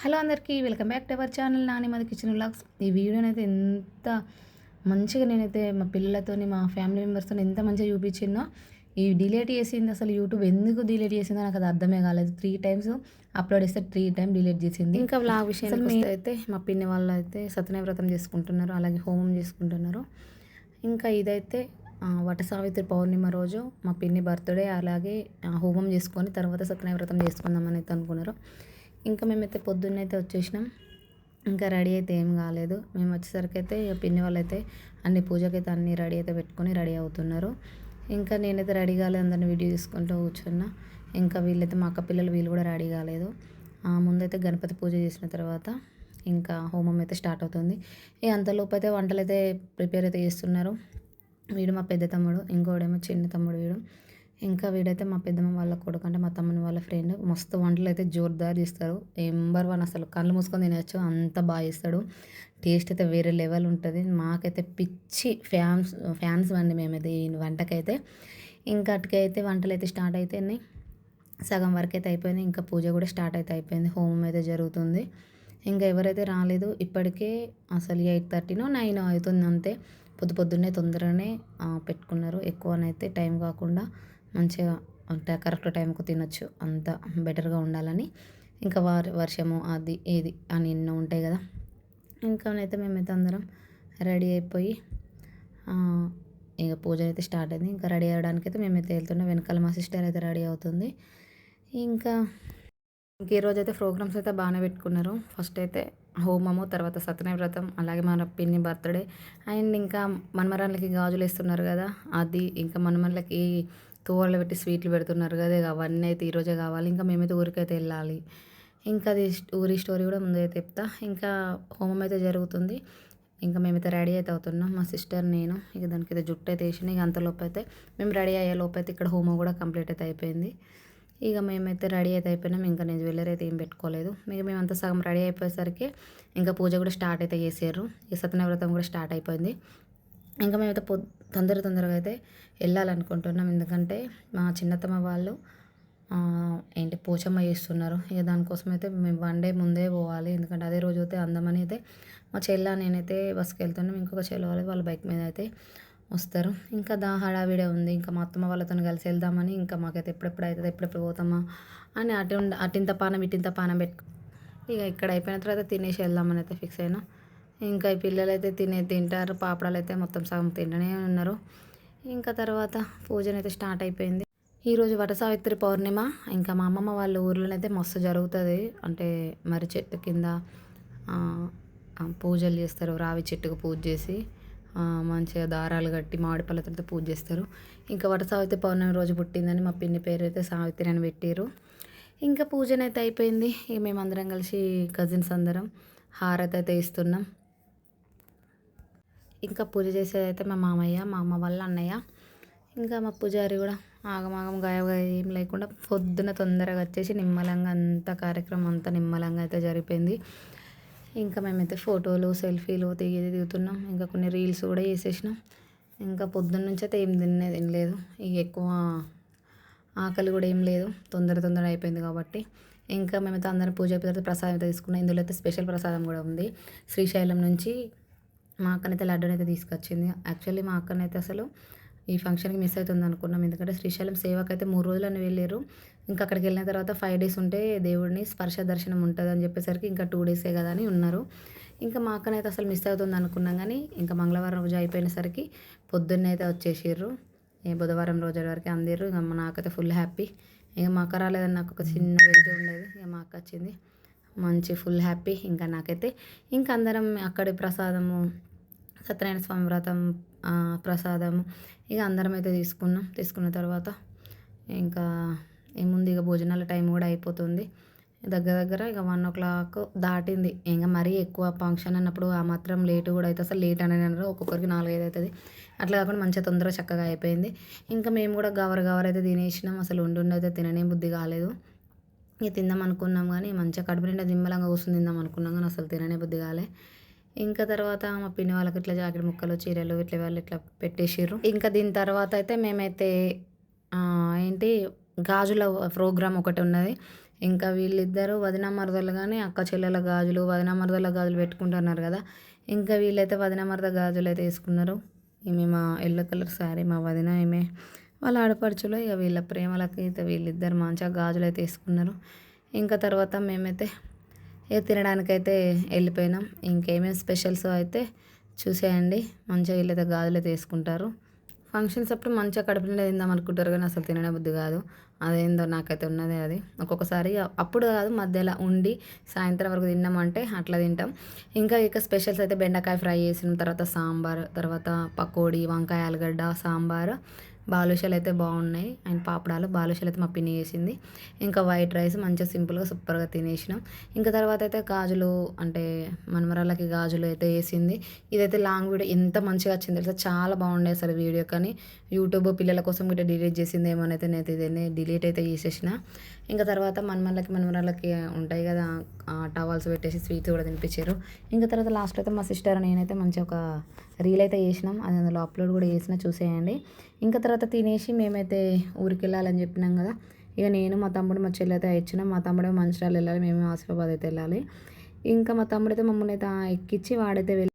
Hello అందరికీ welcome back to our channel Nani మాది kitchen vlogs. ఈ వీడియోనైతే ఎంత మంచిగా నేనైతే మా పిల్లలతోని మా ఫ్యామిలీ మెంబర్స్తో ఎంత మంచిగా చూపించిందో ఈ డిలీట్ చేసింది అసలు యూట్యూబ్. ఎందుకు డిలీట్ చేసిందో నాకు అది అర్థమే కాలేదు. త్రీ టైమ్స్ అప్లోడ్ చేస్తే త్రీ టైం డిలీట్ చేసింది. ఇంకా వ్లాగ్ విషయం అయితే మా పిన్ని వాళ్ళు అయితే సత్యనారాయణ వ్రతం చేసుకుంటున్నారు అలాగే హోమం చేసుకుంటున్నారు. ఇంకా ఇదైతే వట సావిత్రి పౌర్ణిమ రోజు మా పిన్ని బర్త్డే అలాగే హోమం చేసుకొని తర్వాత సత్యనారాయణ వ్రతం చేసుకుందామని అయితే అనుకున్నారు. ఇంకా మేమైతే పొద్దున్న అయితే వచ్చేసినాం. ఇంకా రెడీ అయితే ఏం కాలేదు. మేము వచ్చేసరికి అయితే పిన్ని వాళ్ళు అయితే అన్ని పూజకైతే అన్ని రెడీ అయితే పెట్టుకొని రెడీ అవుతున్నారు. ఇంకా నేనైతే రెడీ కాలేదు అందరిని వీడియో తీసుకుంటూ కూర్చున్నా. ఇంకా వీళ్ళైతే మా అక్క పిల్లలు వీళ్ళు కూడా రెడీ కాలేదు. ఆ, ముందైతే గణపతి పూజ చేసిన తర్వాత ఇంకా హోమం అయితే స్టార్ట్ అవుతుంది. ఇక అంతలోపు అయితే వంటలు అయితే ప్రిపేర్ అయితే చేస్తున్నారు. వీడు మా పెద్ద తమ్ముడు ఇంకోడేమో చిన్న తమ్ముడు వీడు. ఇంకా వీడైతే మా పెద్దమ్మ వాళ్ళ కొడుకు అంటే మా తమ్ముని వాళ్ళ ఫ్రెండ్. మస్తు వంటలు అయితే జోర్దార్ చేస్తారు. నెంబర్ వన్ అసలు కళ్ళు మూసుకొని తినచ్చు. అంత బాగా చేస్తాడు. టేస్ట్ అయితే వేరే లెవెల్ ఉంటుంది. మాకైతే పిచ్చి ఫ్యాన్స్ ఫ్యాన్స్ అండి మేమైతే ఈ వంటకైతే. ఇంకా అటుకైతే వంటలు అయితే స్టార్ట్ అయితేనే సగం వరకు అయితే అయిపోయింది. ఇంకా పూజ కూడా స్టార్ట్ అయితే అయిపోయింది. హోమం అయితే జరుగుతుంది. ఇంకా ఎవరైతే రాలేదు ఇప్పటికే అసలు ఎయిట్ థర్టీనో నైన్ అవుతుంది అంతే. పొద్దు పొద్దున్నే తొందరనే పెట్టుకున్నారు. ఎక్కువనైతే టైం కాకుండా మంచిగా కరెక్ట్ టైంకు తినొచ్చు. అంత బెటర్గా ఉండాలని ఇంకా వారి వర్షము అది ఏది అని ఎన్నో ఉంటాయి కదా. ఇంకానైతే మేమైతే అందరం రెడీ అయిపోయి ఇక పూజ అయితే స్టార్ట్ అయింది. ఇంకా రెడీ అవ్వడానికి అయితే మేమైతే వెళ్తున్నాం వెనకాల మా సిస్టర్ అయితే రెడీ అవుతుంది. ఇంకా ఇంక ఈరోజు అయితే ప్రోగ్రామ్స్ అయితే బాగానే పెట్టుకున్నారు. ఫస్ట్ అయితే హోమము తర్వాత సత్యనవ్రతం వ్రతం అలాగే మన పిన్ని బర్త్డే అండ్ ఇంకా మనమరాళ్ళకి గాజులు వేస్తున్నారు కదా. అది ఇంకా మనమరాళ్ళకి తోవలు పెట్టి స్వీట్లు పెడుతున్నారు కదా అవన్నీ అయితే ఈరోజే కావాలి. ఇంకా మేమైతే ఊరికైతే వెళ్ళాలి. ఇంకా అది ఊరి స్టోరీ కూడా ముందు అయితే చెప్తా. ఇంకా హోమం అయితే జరుగుతుంది. ఇంకా మేమైతే రెడీ అయితే అవుతున్నాం. మా సిస్టర్ నేను ఇక దానికి అయితే జుట్టు అయితే వేసిన ఇక అంతలోపు అయితే మేము రెడీ అయ్యే లోపు అయితే ఇక్కడ హోమం కూడా కంప్లీట్ అయితే అయిపోయింది. ఇక మేమైతే రెడీ అయితే అయిపోయినాం. ఇంకా నేను జ్యువెలరీ అయితే ఏం పెట్టుకోలేదు. ఇక మేమంతా సగం రెడీ అయిపోయేసరికి ఇంకా పూజ కూడా స్టార్ట్ అయితే చేసారు ఈ సత్యనవ్రతం కూడా స్టార్ట్ అయిపోయింది. ఇంకా మేమైతే పొద్ తొందర తొందరగా అయితే వెళ్ళాలనుకుంటున్నాం. ఎందుకంటే మా చిన్నతమ్మ వాళ్ళు ఏంటి పోచమ్మ చేస్తున్నారు. ఇక దానికోసం అయితే మేము వన్ డే ముందే పోవాలి. ఎందుకంటే అదే రోజు అయితే అందమని అయితే మా చెల్ల నేనైతే బస్కి వెళ్తున్నాం. ఇంకొక చెల్ల వాళ్ళు వాళ్ళ బైక్ మీద అయితే వస్తారు. ఇంకా దా హడావిడే ఉంది. ఇంకా మా అత్తమ్మ వాళ్ళతో కలిసి వెళ్దామని ఇంకా మాకైతే ఎప్పుడెప్పుడు అవుతుంది ఎప్పుడెప్పుడు పోతామా అని అటు అటింత పానం ఇటింత పానం పెట్టు ఇక ఇక్కడ అయిపోయిన తర్వాత తినేసి వెళ్దామని అయితే ఫిక్స్ అయినా. ఇంకా ఈ పిల్లలు అయితే తినే తింటారు పాపడాలు అయితే మొత్తం సగం తింటూనే ఉన్నారు. ఇంకా తర్వాత పూజనైతే స్టార్ట్ అయిపోయింది. ఈరోజు వట సావిత్రి పౌర్ణిమ. ఇంకా మా అమ్మమ్మ వాళ్ళ ఊర్లోనైతే మస్తు జరుగుతుంది. అంటే మరి చెట్టు కింద పూజలు చేస్తారు. రావి చెట్టుకు పూజ చేసి మంచిగా దారాలు కట్టి మామిడి పళ్ళతో పూజ చేస్తారు. ఇంకా వట సావిత్రి పౌర్ణమి రోజు పుట్టిందని మా పిన్ని పేరు అయితే సావిత్రి అని పెట్టారు ఇంకా పూజనైతే అయిపోయింది. ఇక మేమందరం కలిసి కజిన్స్ అందరం హారతి అయితే ఇస్తున్నాం. ఇంకా పూజ చేసేదైతే మా మామయ్య మా అమ్మ వాళ్ళ అన్నయ్య. ఇంకా మా పూజారి కూడా ఆగమాగం గాయగా ఏం లేకుండా పొద్దున తొందరగా వచ్చేసి నిమ్మలంగా అంత కార్యక్రమం అంతా నిమ్మలంగా అయితే జరిగిపోయింది ఇంకా మేమైతే ఫోటోలు సెల్ఫీలు దిగేది దిగుతున్నాం. ఇంకా కొన్ని రీల్స్ కూడా చేసేసినాం. ఇంకా పొద్దున్న నుంచి అయితే ఏం తినే తినలేదు ఇక ఎక్కువ ఆకలి కూడా ఏం లేదు. తొందర తొందర అయిపోయింది కాబట్టి. ఇంకా మేమైతే అందరం పూజ అయిపోయిన తర్వాత ప్రసాదం అయితే తీసుకున్నాం. ఇందులో అయితే స్పెషల్ ప్రసాదం కూడా ఉంది. శ్రీశైలం నుంచి మా అక్కనైతే లడ్డూని అయితే తీసుకొచ్చింది. యాక్చువల్లీ మా అక్కనైతే అసలు ఈ ఫంక్షన్కి మిస్ అవుతుంది అనుకున్నాం. ఎందుకంటే శ్రీశైలం సేవకు అయితే మూడు రోజులని వెళ్ళారు ఇంకా అక్కడికి వెళ్ళిన తర్వాత ఫైవ్ డేస్ ఉంటే దేవుడిని స్పర్శ దర్శనం ఉంటుంది అని చెప్పేసరికి ఇంకా టూ డేసే కదా అని ఉన్నారు. ఇంకా మా అక్కనైతే అసలు మిస్ అవుతుంది అనుకున్నాం కానీ ఇంకా మంగళవారం రోజు అయిపోయినసరికి పొద్దున్నైతే అయితే వచ్చేసారు బుధవారం రోజు వరకు అందిరు ఇంకా మా నాకైతే ఫుల్ హ్యాపీ. ఇక మా అక్క రాలేదని నాకు ఒక చిన్న వెళ్తూ ఉండేది. ఇక మా అక్క వచ్చింది. మంచి ఫుల్ హ్యాపీ. ఇంకా నాకైతే ఇంకా అందరం అక్కడి ప్రసాదము సత్యనారాయణ స్వామి వ్రతం ప్రసాదము ఇక అందరం అయితే తీసుకున్నాం. తీసుకున్న తర్వాత ఇంకా ఏముంది? ఇక భోజనాల టైం కూడా అయిపోతుంది. దగ్గర దగ్గర ఇక వన్ ఓ క్లాక్ దాటింది. ఇంకా మరీ ఎక్కువ ఫంక్షన్ అన్నప్పుడు ఆ మాత్రం లేటు కూడా అయితే అసలు లేట్ అనేది అన్నారు ఒక్కొక్కరికి నాలుగైదు అవుతుంది అట్లా కాకుండా మంచిగా తొందరగా చక్కగా అయిపోయింది. ఇంకా మేము కూడా గవర గవర అయితే తినేసినాం. అసలు ఉండి అయితే తిననే బుద్ధి కాలేదు. ఇక తిందాం అనుకున్నాం కానీ మంచిగా కడుపు నిండా దిమ్మలంగా కూర్చొని తిందాం అనుకున్నాం కానీ అసలు తిననే బుద్ధి కాలే. ఇంకా తర్వాత మా పిన్ని వాళ్ళకి ఇట్లా జాకెట్ ముక్కలు చీరలు ఇట్లా వాళ్ళు ఇట్లా పెట్టేసారు ఇంకా దీని తర్వాత అయితే మేమైతే ఏంటి గాజుల ప్రోగ్రామ్ ఒకటి ఉన్నది. ఇంకా వీళ్ళిద్దరూ వదిన మరదలు కానీ అక్క చెల్లెల గాజులు వదిన మరదల గాజులు పెట్టుకుంటున్నారు కదా. ఇంకా వీళ్ళైతే వదిన మరద గాజులు అయితే వేసుకున్నారు. ఈమె మా ఎల్లో కలర్ శారీ మా వదిన ఈమె వాళ్ళ ఆడపడుచులో ఇక వీళ్ళ ప్రేమలకి అయితే వీళ్ళిద్దరు మంచిగా గాజులు అయితే వేసుకున్నారు. ఇంకా తర్వాత మేమైతే ఇక తినడానికైతే వెళ్ళిపోయినాం. ఇంకేమేమి స్పెషల్స్ అయితే చూసేయండి. మంచిగా వీళ్ళైతే గాజులు తీసుకుంటారు ఫంక్షన్స్ అప్పుడు మంచిగా కడుపు నిండా తిందాం అనుకుంటారు కానీ అసలు తినడం బుద్ధి కాదు. అదేందో నాకైతే ఉన్నది అది. ఒక్కొక్కసారి అప్పుడు కాదు మధ్యలో ఉండి సాయంత్రం వరకు తిన్నామంటే అట్లా తింటాం. ఇంకా ఇక స్పెషల్స్ అయితే బెండకాయ ఫ్రై చేసిన తర్వాత సాంబార్ తర్వాత పకోడీ వంకాయ ఆలుగడ్డ సాంబార్ బాలుషాలు అయితే బాగున్నాయి. అండ్ పాపడాలు బాలుషాలు అయితే మా పిన్ని చేసింది. ఇంకా వైట్ రైస్ మంచిగా సింపుల్గా సూపర్గా తినేసినాం. ఇంకా తర్వాత అయితే గాజులు అంటే మనమరాలకి గాజులు అయితే వేసింది. ఇదైతే లాంగ్ వీడియో ఎంత మంచిగా వచ్చింది తెలుసా? చాలా బాగుండే అసలు వీడియో కానీ. యూట్యూబ్ పిల్లల కోసం గిట్ట డిలీట్ చేసింది ఏమనైతే నేను ఇదే డిలీట్ అయితే చేసేసిన. ఇంకా తర్వాత మనమల్లకి మనమరాలకి ఉంటాయి కదా టవల్స్ పెట్టేసి స్వీట్స్ కూడా తినిపించారు. ఇంకా తర్వాత లాస్ట్ అయితే మా సిస్టర్ నేనైతే మంచిగా ఒక రీల్ అయితే చేసినాం. అది అందులో అప్లోడ్ కూడా చేసిన చూసేయండి. ఇంకా తర్వాత తినేసి మేమైతే ఊరికి వెళ్ళాలని చెప్పినాం కదా. ఇక నేను మా తమ్ముడు మా చెల్లి అయితే ఇచ్చినాం. మా తమ్ముడే మంచిర్యాల వెళ్ళాలి. మేము ఆసిఫాబాద్ అయితే వెళ్ళాలి. ఇంకా మా తమ్ముడైతే మమ్మల్ని అయితే ఎక్కించి వాడైతే వెళ్ళి